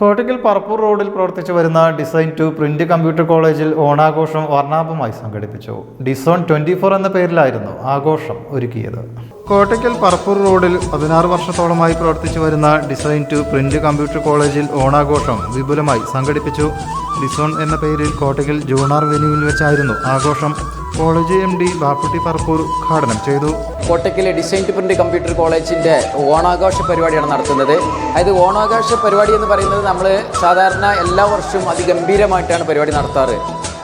കോട്ടയ്ക്കൽ പറപ്പൂർ റോഡിൽ പ്രവർത്തിച്ചു വരുന്ന ഡിസൈൻ ടു പ്രിന്റ് കമ്പ്യൂട്ടർ കോളേജിൽ ഓണാഘോഷം വർണാഭമായി സംഘടിപ്പിച്ചു. ഡിസോൺ ട്വന്റി ഫോർ എന്ന പേരിലായിരുന്നു ആഘോഷം ഒരുക്കിയത്. കോട്ടയ്ക്കൽ പറപ്പൂർ റോഡിൽ പതിനാറ് വർഷത്തോളമായി പ്രവർത്തിച്ചു വരുന്ന ഡിസൈൻ ടു പ്രിന്റ് കമ്പ്യൂട്ടർ കോളേജിൽ ഓണാഘോഷം വിപുലമായി സംഘടിപ്പിച്ചു. ഡിസോൺ എന്ന പേരിൽ കോട്ടയ്ക്കൽ ജൂണാർ വെന്യൂവിൽ വെച്ചായിരുന്നു ആഘോഷം. College M D Bapputty Parappur ഉദ്ഘാടനം ചെയ്തു. കോട്ടക്കിലെ ഡിസൈൻ ടു പ്രിന്റ് കമ്പ്യൂട്ടർ കോളേജിന്റെ ഓണാഘോഷ പരിപാടിയാണ് നടത്തുന്നത്. അതായത് ഓണാഘോഷ പരിപാടി എന്ന് പറയുന്നത് നമ്മൾ സാധാരണ എല്ലാ വർഷവും അതിഗംഭീരമായിട്ടാണ് പരിപാടി നടത്താറ്.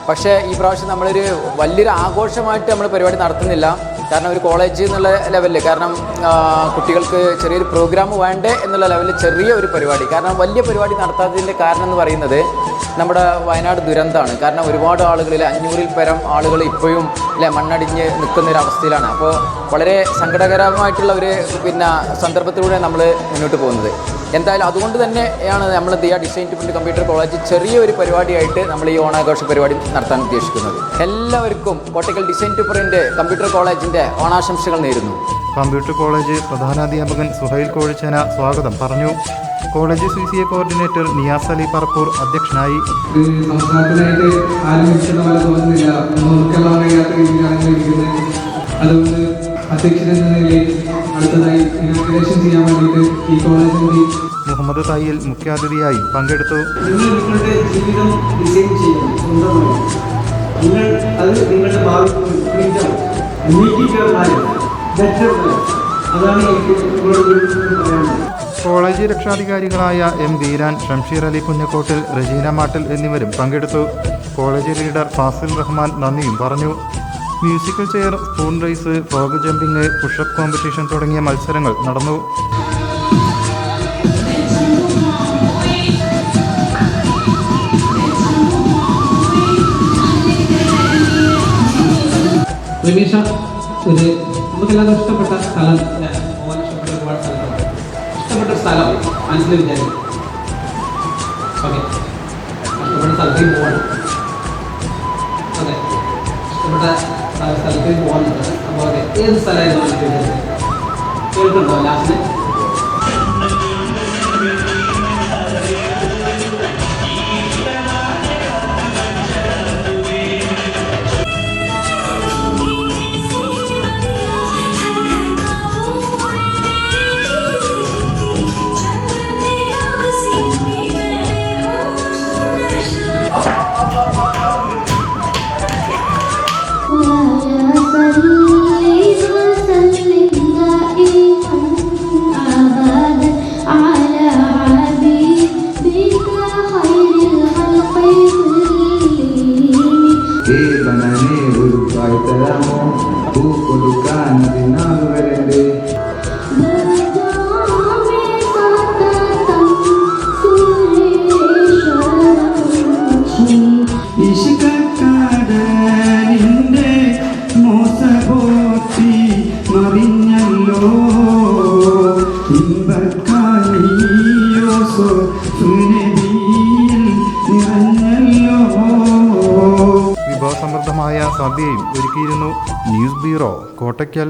പക്ഷേ ഈ പ്രാവശ്യം നമ്മളൊരു വലിയൊരു ആഘോഷമായിട്ട് നമ്മൾ പരിപാടി നടത്തുന്നില്ല. കാരണം ഒരു കോളേജ് എന്നുള്ള ലെവലിൽ കാരണം കുട്ടികൾക്ക് ചെറിയൊരു പ്രോഗ്രാം വേണ്ടേ എന്നുള്ള ലെവലിൽ ചെറിയ ഒരു പരിപാടി. കാരണം വലിയ പരിപാടി നടത്താത്തതിന്റെ കാരണം എന്ന് പറയുന്നത് നമ്മുടെ വയനാട് ദുരന്തമാണ് കാരണം ഒരുപാട് ആളുകളിൽ അഞ്ഞൂറിൽ പരം ആളുകൾ ഇപ്പോഴും അല്ലെ മണ്ണടിഞ്ഞ് നിൽക്കുന്ന ഒരു അവസ്ഥയിലാണ്. അപ്പോൾ വളരെ സങ്കടകരമായിട്ടുള്ള ഒരു പിന്നെ സന്ദർഭത്തിലൂടെ നമ്മൾ മുന്നോട്ട് പോകുന്നത്. എന്തായാലും അതുകൊണ്ട് തന്നെയാണ് നമ്മൾ Diya design to print computer college ചെറിയൊരു പരിപാടിയായിട്ട് നമ്മൾ ഈ ഓണാഘോഷ പരിപാടി നടത്താൻ ഉദ്ദേശിക്കുന്നത്. എല്ലാവർക്കും Kottakkal design to print computer കോളേജിന്റെ ഓണാശംസകൾ നേരുന്നു. കമ്പ്യൂട്ടർ കോളേജ് പ്രധാനാധ്യാപകൻ സുഹൈൽ കോഴിച്ചേന സ്വാഗതം പറഞ്ഞു. College C C A coordinator Niyas Ali Parappur അധ്യക്ഷനായി. ഇത് സംസ്ഥാനത്തിനായിട്ട് ആരംഭിക്കുന്ന പോലെ തോന്നുന്നില്ല നമുക്കെല്ലാം അറിയാത്ത രീതിയിലാണ് അതുകൊണ്ട് അധ്യക്ഷൻ എന്ന നിലയിൽ അടുത്തതായി ഇനാഗ്രേഷൻ ചെയ്യാൻ വേണ്ടിയിട്ട് ഈ കോളേജിന്റെ മുഹമ്മദ് തായിൽ മുഖ്യാതിഥിയായി പങ്കെടുത്തു. നിങ്ങൾ നിങ്ങളുടെ ജീവിതം ഡിസൈൻ ചെയ്യണം സ്വന്തമായി നിങ്ങൾ അത് നിങ്ങളുടെ ഭാവി ബെറ്റർ അതാണ് എനിക്ക് കോളേജ് രക്ഷാധികാരികളായ എം വീരാൻ ഷംഷീർ അലി കുഞ്ഞക്കോട്ടിൽ റജീന മാട്ടിൽ എന്നിവരും പങ്കെടുത്തു. കോളേജ് ലീഡർ ഫാസിൽ റഹ്മാൻ നന്ദിയും പറഞ്ഞു. Musical chair spoon rice frog jumping pushup competition തുടങ്ങിയ മത്സരങ്ങൾ നടന്നു. ഒരു ഇഷ്ടപ്പെട്ട സ്ഥലം സ്ഥലം മനസ്സിൽ വിചാരിക്കും. ഓക്കെ. ഇഷ്ടപ്പെട്ട സ്ഥലത്തേക്ക് പോകണം സ്ഥലത്തേക്ക് പോകുന്നുണ്ട് അപ്പോൾ ഏത് സ്ഥലമായിരുന്നു കേൾക്കുന്നുണ്ടോ ലാസ്റ്റിൽ Ku pelukan di nalar. വിഭവസമൃദ്ധമായ സദ്യയും ഒരുക്കിയിരുന്നു ന്യൂസ് ബ്യൂറോ കോട്ടയ്ക്കൽ.